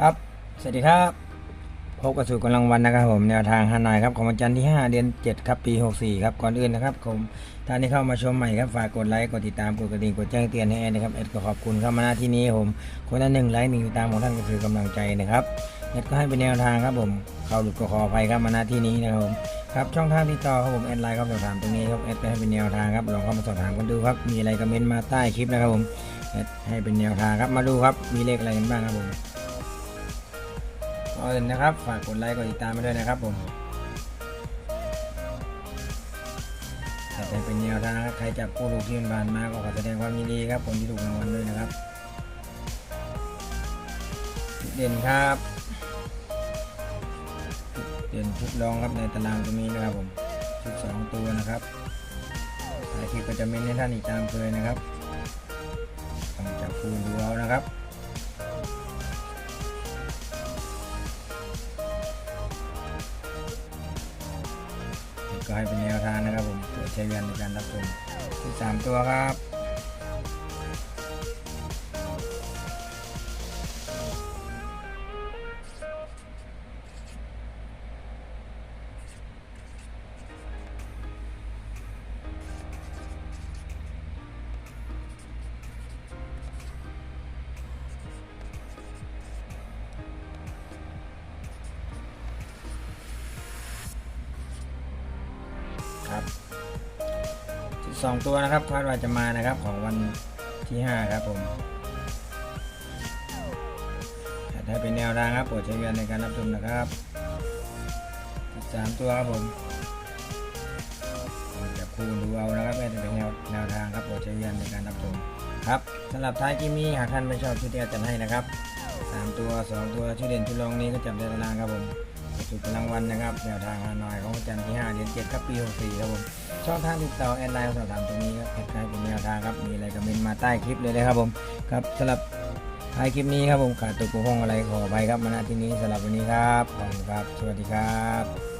ครับ สวัสดีครับ พบกับสู่กำลังวันนะครับผมแนวทางฮานอยครับของวันจันทร์ที่ 5 เดือน 7 ครับปี 64 ครับ ก่อนอื่นนะครับผมท่านที่เข้ามาชมใหม่ครับฝากกดไลค์ กดติดตาม กดกระดิ่ง กดแจ้งเตือนให้แอดนะครับแอดก็ขอบคุณเข้ามาหน้าที่นี้ผม คนละหนึ่งไลค์หนึ่งติดตามของท่านก็คือกำลังใจนะครับแอดก็ให้เป็นแนวทางครับผม เข้าหลุดก็ขออภัยครับมาหน้าที่นี้นะครับผมครับช่องทางที่ต่อครับผมแอดไลน์ครับสอบถามตรงนี้ครับแอดก็ให้เป็นแนวทางครับลองเข้ามาสอบถามกันดูครับมีอะไรคอมเมนต์มาใต้คลิปนะครับผมแอดให้เป็นแนวทางครับมาดูครับมีเลขอะไรกันบ้างครับผม ก่อนอื่นนะครับ ฝากกดไลค์กดติดตามไปด้วยนะครับผมถ้าจะเป็นแนวทางใครจับผู้ถูกที่ผ่านมาก็ขอแสดงความยินดีครับคนที่ถูกรางวัลด้วยนะครับจุดเด่นครับเด่นชุดรองครับในตารางตรงนี้นะครับผมชุดสองตัวนะครับถ่ายคลิปก็จะเม้นให้ท่านอีกตามเคยนะครับต้องจับคูณดูเอานะครับ ก็ให้เป็นแนวทางนะครับผมโปรดใช้เงินในการรับชมที่สามตัวครับ ครับสองตัวนะครับคาดว่าจะมานะครับของวันที่ห้าครับผมถ้าเป็นแนวทางครับโปรดใช้เงินในการรับชมนะครับสามตัวครับผมจับคู่ดูเอานะครับไม่จะเป็นแนวแนวทางครับโปรดใช้เงินในการรับชมครับสำหรับท้ายกิมมี่หากท่านไม่ชอบชุดที่อาจารย์ให้นะครับสามตัวสองตัวชุดเด่นชุดรองนี้ก็จับได้ตารางครับผม จุดกำลังวันนะครับแนวทางฮานอยของจันทร์ที่5เดือน7ครับปี64ครับผมช่องทางติดต่อแอนไลน์สอบถามตรงนี้ครับคล้ายๆเป็นแนวทางครับมีอะไรก็เมนมาใต้คลิปเลยนะครับผมครับสำหรับท้ายคลิปนี้ครับผมขาดตกบกพร่องอะไรขอไปครับมาณที่นี้สำหรับวันนี้ครับขอบคุณครับ สวัสดีครับ